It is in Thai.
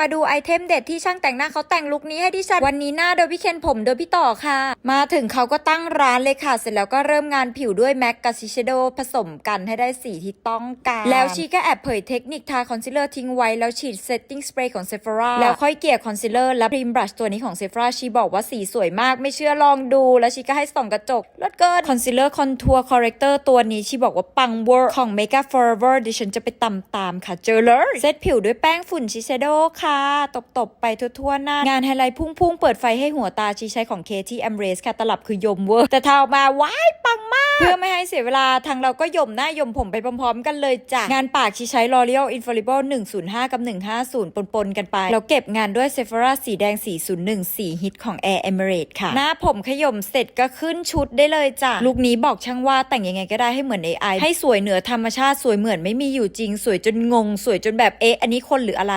มาดูไอเทมเด็ดที่ช่างแต่งหน้าเขาแต่งลุคนี้ให้ดิฉันวันนี้หน้าโดยพี่เคนผมโดยพี่ต่อค่ะ มาถึงเขาก็ตั้งร้านเลยค่ะ เสร็จแล้วก็เริ่มงานผิวด้วยแม็กกับซิเชโดผสมกันให้ได้สีที่ต้องการแล้วชีก็แอบเผยเทคนิคทาคอนซีลเลอร์ทิ้งไว้แล้วฉีดเซตติ้งสเปรย์ของเซฟราแล้วค่อยเกลี่ยคอนซีลเลอร์และพรีมบรัชตัวนี้ของเซฟราชีบอกว่าสีสวยมากไม่เชื่อลองดู แล้วชีก็ให้ส่องกระจกลดเกินคอนซีลเลอร์คอนทัวร์คอร์เรคเตอร์ตัวนี้ชีบอกว่าปังเวอร์ของ Mega Forever ดิฉันจะไปตำตามค่ะเจอเลยเซตผิวด้วยแป้งฝุ่นชิเชโดค่ะตบๆ ไปทั่วๆหน้า งานไฮไลท์พุ่งๆ เปิดไฟให้หัวตาชีใช้ของเคที่ a m มเรสค่ะ ตลับคือยมเวอร์ แต่เท้ามาว้ายปังมาก เพื่อไม่ให้เสียเวลาทางเราก็ยมหน้ายมผมไปพร้อมๆ กันเลยจ้ะ งานปากชีใช้ L'Oreal Infallible 105 กับ 150 ปนๆ กันไปแล้วเก็บงานด้วย Sephora สีแดง 401 สีฮิตของ Air Emirates ค่ะ หน้าผมขยมเสร็จก็ขึ้นชุดได้เลยจ้ะลุคนี้บอกช่างว่าแต่งยังไงก็ได้ให้เหมือน AI ให้สวยเหนือธรรมชาติสวยเหมือนไม่มีอยู่จริง สวยจนงง สวยจนแบบเอ๊ะอันนี้คนหรืออะไร